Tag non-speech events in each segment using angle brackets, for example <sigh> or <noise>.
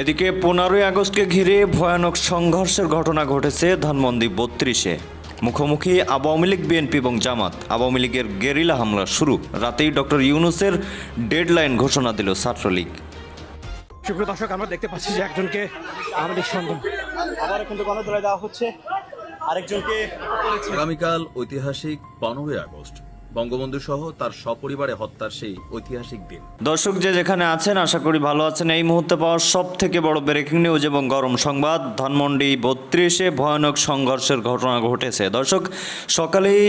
এদিকে পনেরোই আগস্টকে ঘিরে ভয়ানক সংঘর্ষের ঘটনা ঘটেছে ধানমন্ডি বত্রিশে। মুখোমুখি আওয়ামী লীগ বিএনপি এবং জামাত। আওয়ামী লীগের গেরিলা হামলা শুরু। রাতেই ডক্টর ইউনুসের ডেডলাইন ঘোষণা দিল ছাত্রলীগ। সুপ্রিয় দর্শক আমরা দেখতে পাচ্ছি যে একজনকে আমাদের সন্ধান আবার কিন্তু গণদোলায় দেওয়া হচ্ছে। আরেকজনকে আগামীকাল ঐতিহাসিক পনেরোই আগস্ট বঙ্গবন্ধু সহ তার সপরিবারে হত্যার সেই ঐতিহাসিক দিন। দর্শক যে যেখানে আছেন, আশা করি ভালো আছেন। এই মুহূর্তে পাওয়া সব থেকে বড় ব্রেকিং নিউজ এবং গরম সংবাদ, ধানমন্ডি বত্রিশে ভয়ানক সংঘর্ষের ঘটনা ঘটেছে। দর্শক, সকালেই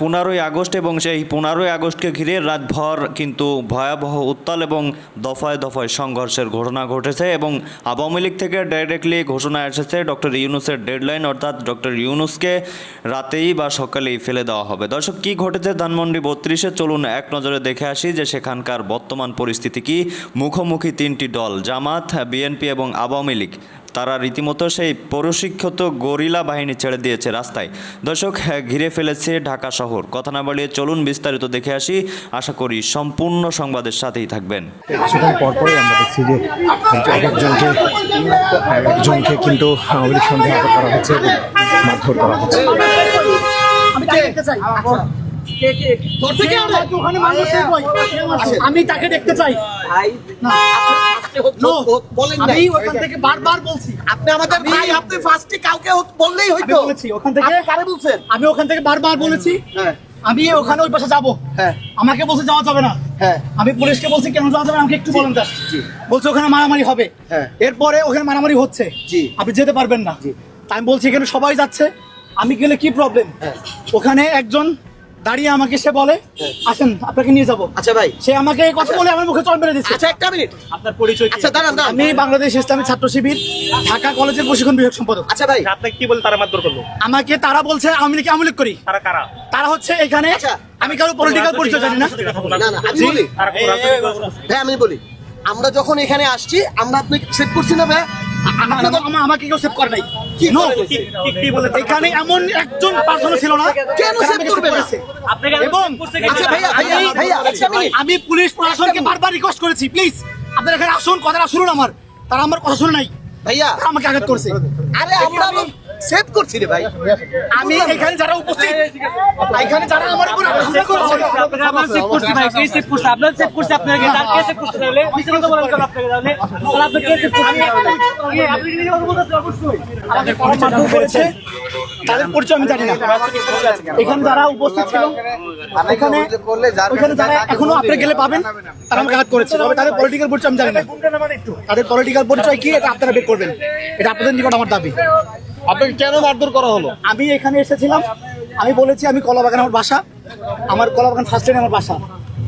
পনেরোই আগস্ট এবং সেই পনেরোই আগস্টকে ঘিরে রাতভর কিন্তু ভয়াবহ উত্তাল এবং দফায় দফায় সংঘর্ষের ঘটনা ঘটেছে এবং আওয়ামী লীগ থেকে ডাইরেক্টলি ঘোষণা এসেছে ডক্টর ইউনুসের ডেডলাইন অর্থাৎ ডক্টর ইউনুসকে রাতেই বা সকালেই ফেলে দেওয়া হবে। দর্শক, কি ঘটেছে ধানমন্ডি বত্রিশে চলুন এক নজরে দেখে আসি যে সেখানকার বর্তমান পরিস্থিতি কি মুখোমুখি তিনটি দল জামাত বিএনপি এবং আওয়ামী লীগ তারা রীতিমতো সেই প্রশিক্ষিত গরিলা বাহিনী ছেড়ে দিয়েছে রাস্তায় দর্শক ঘিরে ফেলেছে ঢাকা শহর কথা না বাড়িয়ে চলুন বিস্তারিত দেখে আসি আশা করি সম্পূর্ণ সংবাদের সাথেই থাকবেন কিন্তু মারধর করা হচ্ছে আমি তাকে দেখতে চাই আমাকে আমি তাকে দেখতে চাই। না, No, আমি ওখান থেকে বারবার বলছি। আপনি আমাদের ভাই আপনি ফার্স্টে কাউকে বললেই আমি হইতো। বলেছি ওখান থেকে কারে বলছেন? আমি ওখান থেকে বারবার বলেছি। হ্যাঁ। আমি ওখানে ওই পাশে যাব। হ্যাঁ। আমাকে বলছে যাওয়া যাবে না। হ্যাঁ। আমি পুলিশকে বলছি কেন যাওয়া যাবে আমাকে একটু বলেন জাস্ট বলছে ওখানে মারামারি হবে। হ্যাঁ। এরপরে ওখানে মারামারি হচ্ছে। জি। আপনি যেতে পারবেন না। আমি বলছি এখানে সবাই যাচ্ছে। আমি গেলে কি প্রবলেম হ্যাঁ। ওখানে একজন দাঁড়িয়ে আমাকে সে বলে আসেন আপনাকে নিয়ে যাব। আচ্ছা ভাই। সে আমাকে এই কথা বলে আমার মুখে চল মেরে দিচ্ছে। আচ্ছা একটা মিনিট। আপনার পরিচয় আচ্ছা দাঁড়ান দাঁড়ান। আমি বাংলাদেশ ইসলামী ছাত্র শিবির ঢাকা কলেজের প্রশিক্ষণ বিভাগ সম্পাদক। আচ্ছা ভাই। আপনাকে কি বলে তারা মারধর করল? আমাকে তারা বলছে লীগ আওয়ামী লীগ করি। তারা কারা? তারা হচ্ছে এখানে আচ্ছা। আমি কারও পলিটিক্যাল পরিচয় জানি না। না না আমি বলি? ভাই আমি বলি। আমরা যখন এখানে আসছি আমরা আপনাকে সেট করছি না ভাই। আমা- আমা- আমাকে কেউ সেভ করে নাই। কি No, করে কি কি- কি বলে তারা- এখানে এমন একজন পার্সন ছিল না কেন যারা করবে save না? করেছে। আপনাকে এবং আচ্ছা ভাইয়া ভাইয়া আমি- পুলিশ একটা কে পুলিশ প্রশাসনকে বারবার রিকোয়েস্ট করেছি প্লিজ আপনার এখানে আসুন কথাটা শুনুন আমার। তারা আমার কথা শুনে নাই। ভাইয়া। আমাকে আঘাত করছে। আরে আমরা সেভ করছি রে ভাই। আমি এখানে যারা উপস্থিত এখানে যারা আমার উপর হামলা করেছে। আপনার চেক করছি ভাই কে চেক করছে? আপনার চেক করছে আপনাকে তার কে চেক করছে তাহলে? কথা বলেন আপনাকে তাহলে তাহলে আপনি কে করছেন? আপনি কি কথা অবশ্যই। করেছে। তাদের পরিচয় আমি জানি না। এখানে যারা উপস্থিত ছিল এখানে ওইখানে যারা এখনও আপনি গেলে পাবেন তারা আমাকে আঘাত করেছে। তবে তাদের পলিটিক্যাল পরিচয় আমি জানি না। তাদের পলিটিক্যাল পরিচয় কি এটা আপনারা বের করবেন। এটা আপনাদের নিকট আমার দাবি। আপনাকে কেন মারধর করা হলো? আমি এখানে এসেছিলাম আমি বলেছি আমি কলাবাগান আমার বাসা আমার কলাবাগান ফার্স্ট লাইন আমার বাসা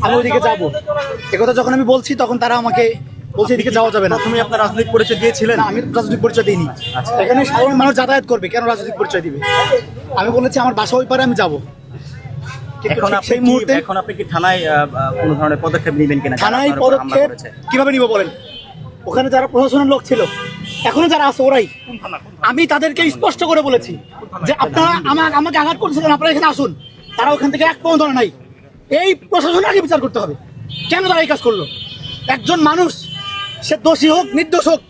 আমি ওইদিকে যাব। একথা যখন আমি বলছি তখন তারা আমাকে বলছে এদিকে যাওয়া যাবে না। তুমি আপনার রাজনৈতিক পরিচয় দিয়েছিলেন? আমি রাজনৈতিক পরিচয় দিইনি। এখানে সাধারণ মানুষ যাতায়াত করবে কেন রাজনৈতিক পরিচয় দিবে? আমি বলেছি আমার বাসা ওই পারে আমি যাব। এখন আপনি সেই মুহূর্তে এখন আপনি কি থানায় কোনো ধরনের পদক্ষেপ নেবেন কিনা? থানায় পদক্ষেপ কীভাবে নিব বলেন? ওখানে যারা প্রশাসনের লোক ছিল এখনও যারা আছে ওরাই। আমি তাদেরকে স্পষ্ট করে বলেছি যে আপনারা আমার আমাকে আঘাত করছিলেন আপনারা এখানে আসুন। তারা ওখান থেকে এক পৌঁছ ধরে নাই। এই প্রশাসনের আগে বিচার করতে হবে। কেন তারা এই কাজ করল? একজন মানুষ সে দোষী হোক নির্দোষ হোক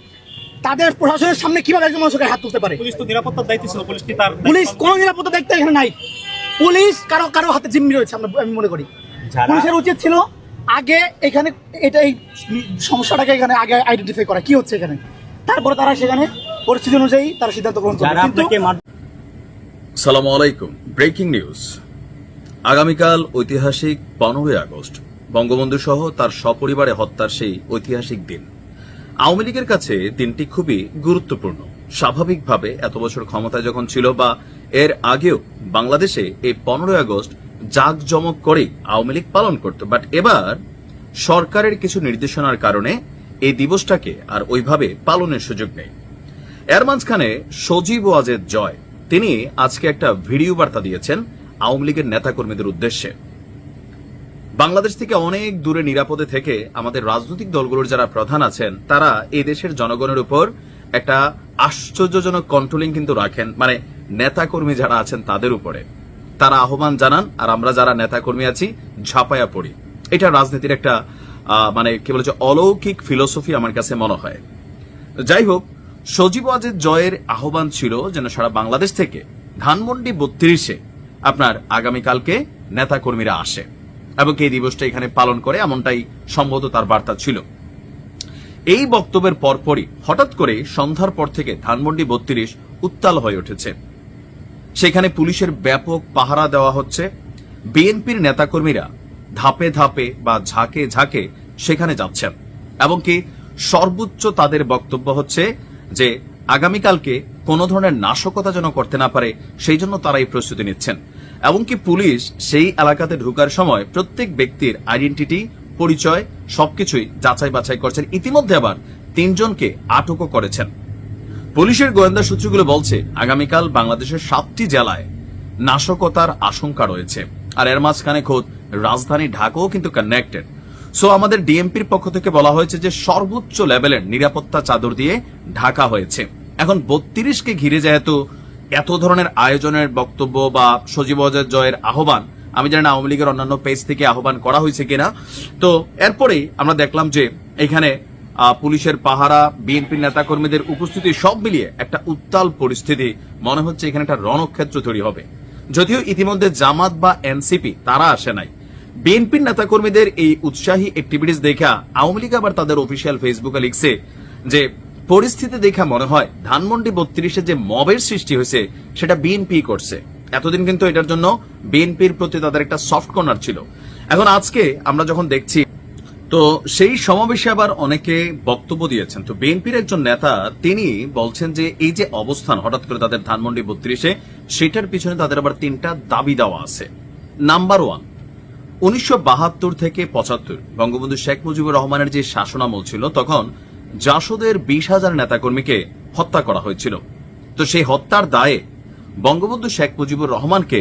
তাদের প্রশাসনের সামনে কীভাবে একজন মানুষকে হাত তুলতে পারে? পুলিশ তো নিরাপত্তার দায়িত্ব ছিল পুলিশ কি তার পুলিশ কোনো নিরাপত্তা দায়িত্ব এখানে নাই। পুলিশ কারও কারও হাতে জিম্মি রয়েছে আমরা আমি মনে করি। পুলিশের উচিত ছিল আগে এখানে এটা এই সমস্যাটাকে এখানে আগে আইডেন্টিফাই করা। কি হচ্ছে এখানে? তারপরে তারা সেখানে পরিস্থিতি অনুযায়ী তারা সিদ্ধান্ত গ্রহণ করবে। কিন্তু সালাম আলাইকুম। Breaking news. আগামীকাল ঐতিহাসিক পনেরোই আগস্ট। বঙ্গবন্ধু সহ তার সপরিবারে হত্যার সেই ঐতিহাসিক দিন। আওয়ামী লীগের কাছে দিনটি খুবই গুরুত্বপূর্ণ। স্বাভাবিকভাবে এত বছর ক্ষমতায় যখন ছিল বা এর আগেও বাংলাদেশে এই পনেরোই আগস্ট জাঁকজমক করেই আওয়ামী লীগ পালন করত। বাট এবার সরকারের কিছু নির্দেশনার কারণে এই দিবসটাকে আর ওইভাবে পালনের সুযোগ নেই। এর মাঝখানে সজীব ওয়াজেদ জয়, তিনি আজকে একটা ভিডিও বার্তা দিয়েছেন আওয়ামী লীগের নেতাকর্মীদের উদ্দেশ্যে। বাংলাদেশ থেকে অনেক দূরে নিরাপদে থেকে আমাদের রাজনৈতিক দলগুলোর যারা প্রধান আছেন, তারা এই দেশের জনগণের উপর একটা আশ্চর্যজনক কন্ট্রোলিং কিন্তু রাখেন মানে নেতাকর্মী যারা আছেন তাদের উপরে। তারা আহ্বান জানান, আর আমরা যারা নেতাকর্মী আছি ঝাঁপায়া পড়ি। এটা রাজনীতির একটা মানে কি বলেছে, অলৌকিক ফিলোসফি আমার কাছে মনে হয়। যাই হোক, সজীব ওয়াজেদ জয়ের আহ্বান ছিল যেন সারা বাংলাদেশ থেকে ধানমন্ডি বত্রিশে আপনার আগামীকালকে নেতাকর্মীরা আসে এবং এই দিবসটা এখানে পালন করে, এমনটাই সম্ভবত তার বার্তা ছিল। এই বক্তব্যের পরপরই হঠাৎ করে সন্ধ্যার পর থেকে ধানমন্ডি বত্রিশ উত্তাল হয়ে উঠেছে। সেখানে পুলিশের ব্যাপক পাহারা দেওয়া হচ্ছে। বিএনপির নেতাকর্মীরা ধাপে ধাপে বা ঝাঁকে ঝাঁকে সেখানে যাচ্ছেন এবং কি সর্বোচ্চ তাদের বক্তব্য হচ্ছে যে, আগামীকালকে কোনো ধরনের নাশকতা যেন করতে না পারে, সেই জন্য তারা এই প্রস্তুতি নিচ্ছেন। এমনকি পুলিশ সেই এলাকাতে ঢোকার সময় প্রত্যেক ব্যক্তির আইডেন্টিটি পরিচয় সবকিছুই যাচাই বাছাই করছেন। ইতিমধ্যে আবার তিনজনকে আটকও করেছেন। পুলিশের গোয়েন্দা সূত্রগুলো বলছে, আগামীকাল বাংলাদেশের সাতটি জেলায় নাশকতার আশঙ্কা রয়েছে। আর এর মাঝখানে খোদ রাজধানী ঢাকাও কিন্তু কানেক্টেড সো আমাদের ডিএমপির পক্ষ থেকে বলা হয়েছে যে, সর্বোচ্চ লেভেলের নিরাপত্তা চাদর দিয়ে ঢাকা হয়েছে। এখন বত্রিশকে ঘিরে যেহেতু এত ধরনের আয়োজনের বক্তব্য বা সজীব জয়ের আহ্বান, আমি জানি না, আওয়ামী লীগের অন্যান্য পেজ থেকে আহ্বান করা হয়েছে কিনা। তো, এরপরেই আমরা দেখলাম যে, এখানে পুলিশের পাহারা বিএনপির নেতাকর্মীদের উপস্থিতি সব মিলিয়ে একটা উত্তাল পরিস্থিতি। মনে হচ্ছে এখানে একটা রণক্ষেত্র তৈরি হবে। যদিও ইতিমধ্যে জামাত বা এনসিপি তারা আসে নাই। বিএনপির নেতাকর্মীদের এই উৎসাহী অ্যাক্টিভিটিস দেখা আওয়ামী লীগ আবার তাদের অফিসিয়াল ফেসবুকে লিখছে যে, পরিস্থিতি দেখা মনে হয় ধানমন্ডি বত্রিশে যে মবের সৃষ্টি হয়েছে, সেটা বিএনপি করছে। এতদিন কিন্তু এটার জন্য বিএনপির প্রতি তাদের একটা সফট কর্নার ছিল। এখন আজকে আমরা যখন দেখছি, তো সেই সমাবেশে আবার অনেকে বক্তব্য দিয়েছেন। তো বিএনপির একজন নেতা, তিনি বলছেন যে, এই যে অবস্থান, হঠাৎ করে তাদের ধানমন্ডি বত্রিশে, সেটার পিছনে তাদের আবার তিনটা দাবি দেওয়া আছে। নাম্বার ওয়ান উনিশশো বাহাত্তর থেকে পঁচাত্তর। বঙ্গবন্ধু শেখ মুজিবুর রহমানের যে শাসনামল ছিল, তখন জাসদের বিশ হাজার নেতাকর্মীকে হত্যা করা হয়েছিল। তো সেই হত্যার দায়ে বঙ্গবন্ধু শেখ মুজিবুর রহমানকে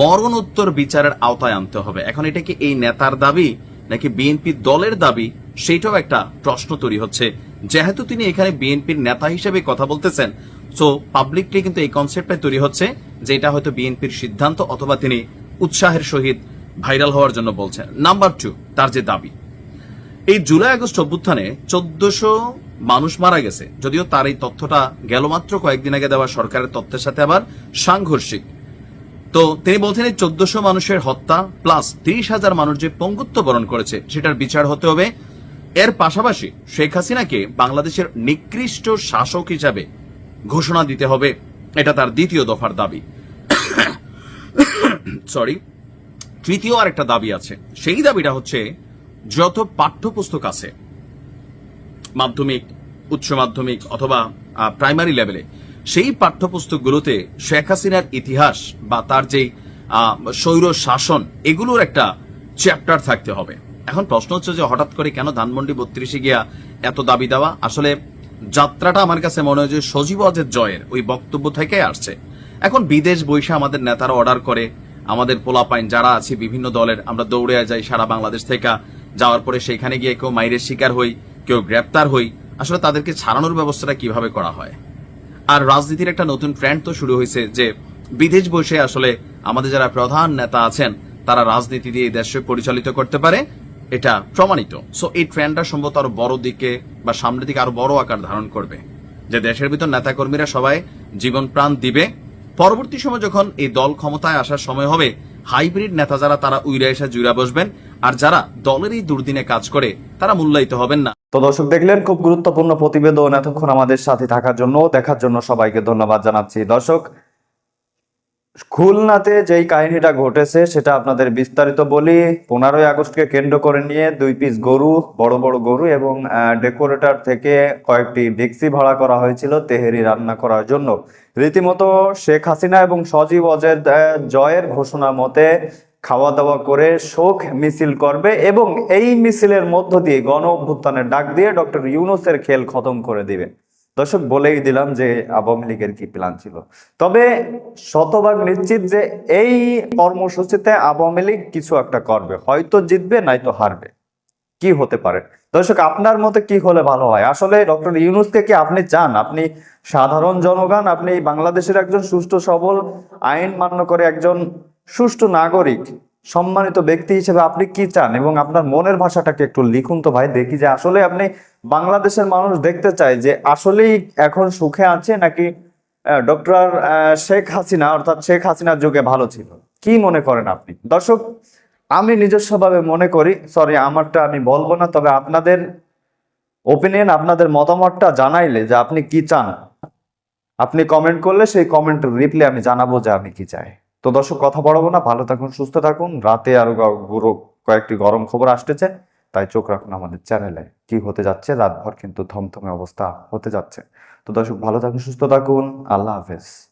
মরণোত্তর বিচারের আওতায় আনতে হবে। এখন এটা কি এই নেতার দাবি, নাকি বিএনপি দলের দাবি? সেটাও একটা প্রশ্ন তৈরি হচ্ছে। যেহেতু তিনি এখানে বিএনপির নেতা হিসেবে কথা বলতেছেন সো পাবলিকলি কিন্তু এই কনসেপ্টটা তৈরি হচ্ছে যে এটা হয়তো বিএনপির সিদ্ধান্ত অথবা তিনি উৎসাহের সহিত ভাইরাল হওয়ার জন্য বলছেন নাম্বার টু তার যে দাবি। এই জুলাই আগস্ট অভ্যুত্থানে চোদ্দশো মানুষ মারা গেছে। যদিও তার এই তথ্যটা গেল মাত্র কয়েকদিন আগে দেওয়া সরকারের তথ্যের সাথে আবার সাংঘর্ষিক। তো তিনি বলছেন এই চোদ্দশো মানুষের হত্যা প্লাস তিরিশ হাজার মানুষ যে পঙ্গুত্ব বরণ করেছে, সেটার বিচার হতে হবে। এর পাশাপাশি শেখ হাসিনাকে বাংলাদেশের নিকৃষ্ট শাসক হিসাবে ঘোষণা দিতে হবে। এটা তার দ্বিতীয় দফার দাবি। <coughs> সরি তৃতীয় আর একটা দাবি আছে। সেই দাবিটা হচ্ছে, যত পাঠ্যপুস্তক আছে, মাধ্যমিক, উচ্চ মাধ্যমিক অথবা প্রাইমারি লেভেলে সেই পাঠ্যপুস্তকগুলোতে শেখ হাসিনার ইতিহাস বা তার যে স্বৈর শাসন এগুলোর একটা চ্যাপ্টার থাকতে হবে। এখন প্রশ্ন হচ্ছে যে হঠাৎ করে কেন ধানমন্ডি বত্রিশে গিয়া এত দাবি দেওয়া? আসলে যাত্রাটা আমার কাছে মনে হয় যে সজীব অজের জয়ের ওই বক্তব্য থেকে আসছে। এখন বিদেশ বৈশা আমাদের নেতারা অর্ডার করে আমাদের পোলাপাইন যারা আছে বিভিন্ন দলের, আমরা দৌড়ে যাই সারা বাংলাদেশ থেকে। যাওয়ার পরে সেখানে গিয়ে কেউ মাইরের শিকার হই, কেউ গ্রেপ্তার হই। আসলে তাদেরকে ছাড়ানোর ব্যবস্থাটা কীভাবে করা হয়? আর রাজনীতির একটা নতুন ট্রেন্ড তো শুরু হয়েছে যে, বিদেশ বসে আসলে আমাদের যারা প্রধান নেতা আছেন, তারা রাজনীতি দিয়ে দেশকে পরিচালিত করতে পারে, এটা প্রমাণিত। সো এই ট্রেন্ডটা সম্ভবত আরও বড় দিকে বা সামনের দিকে আরও বড় আকার ধারণ করবে। যে দেশের ভিতর নেতাকর্মীরা সবাই জীবন প্রাণ দিবে পরবর্তী সময় যখন এই দল ক্ষমতায় আসার সময় হবে, হাইব্রিড নেতা যারা, তারা উইরা এসে জুড়া বসবেন। আর যারা দলের এই দুর্দিনে কাজ করে, তারা মূল্যায়িত হবেন না। তো দর্শক দেখলেন, খুব গুরুত্বপূর্ণ প্রতিবেদন এতক্ষণ আমাদের সাথে থাকার জন্য, দেখার জন্য সবাইকে ধন্যবাদ জানাচ্ছি। দর্শক খুলনাতে যেই কাহিনীটা ঘটেছে, সেটা আপনাদের বিস্তারিত বলি। পনেরোই আগস্টকে কেন্দ্র করে নিয়ে দুই পিস গরু, বড় বড় গরু এবং ডেকোরেটর থেকে কয়েকটি ডেক্সি ভাড়া করা হয়েছিল, তেহেরি রান্না করার জন্য। রীতিমতো শেখ হাসিনা এবং সজীব অজের জয়ের ঘোষণা মতে খাওয়া দাওয়া করে শোক মিছিল করবে এবং এই মিছিলের মধ্য দিয়ে গণ অভ্যুত্থানের ডাক দিয়ে ডক্টর ইউনুসের খেল খতম করে দিবে। দর্শক বলেই দিলাম যে আওয়ামী লীগের কি প্ল্যান ছিল। তবে শতভাগ নিশ্চিত যে এই কর্মসূচিতে আওয়ামী লীগ কিছু একটা করবে। হয়তো জিতবে, নয়তো হারবে। কি হতে পারে? দর্শক, আপনার মতে কি হলে ভালো হয়? আসলে ডক্টর ইউনুসকে কি আপনি চান? আপনি সাধারণ জনগণ, আপনি বাংলাদেশের একজন সুষ্ঠু, সবল, আইন মান্য করে একজন সুষ্ঠু নাগরিক। সম্মানিত ব্যক্তি হিসেবে আপনি কি চান? এবং আপনার মনের ভাষাটাকে একটু লিখুন তো ভাই, দেখি যে আসলে আপনি বাংলাদেশের মানুষ দেখতে চায় যে আসলেই এখন সুখে আছে নাকি ডক্টর শেখ হাসিনা, অর্থাৎ শেখ হাসিনার যুগে ভালো ছিল? কি মনে করেন আপনি? দর্শক, আমি নিজস্বভাবে মনে করি সরি আমারটা আমি বলব না, তবে আপনাদের ওপিনিয়ন আপনাদের মতামতটা জানাইলে যে আপনি কি চান? আপনি কমেন্ট করলে সেই কমেন্টের রিপ্লাই আমি জানাব যে আমি কি চাই। তো দর্শক, কথা বাড়াবো না। ভালো থাকুন, সুস্থ থাকুন। রাতে আরও কয়েকটি গরম খবর আসতেছে, তাই চোখ রাখুন আমাদের চ্যানেলে। কি হতে যাচ্ছে? রাতভর কিন্তু থমথমে অবস্থা হতে যাচ্ছে। তো দর্শক, ভালো থাকুন, সুস্থ থাকুন। আল্লাহ হাফেজ।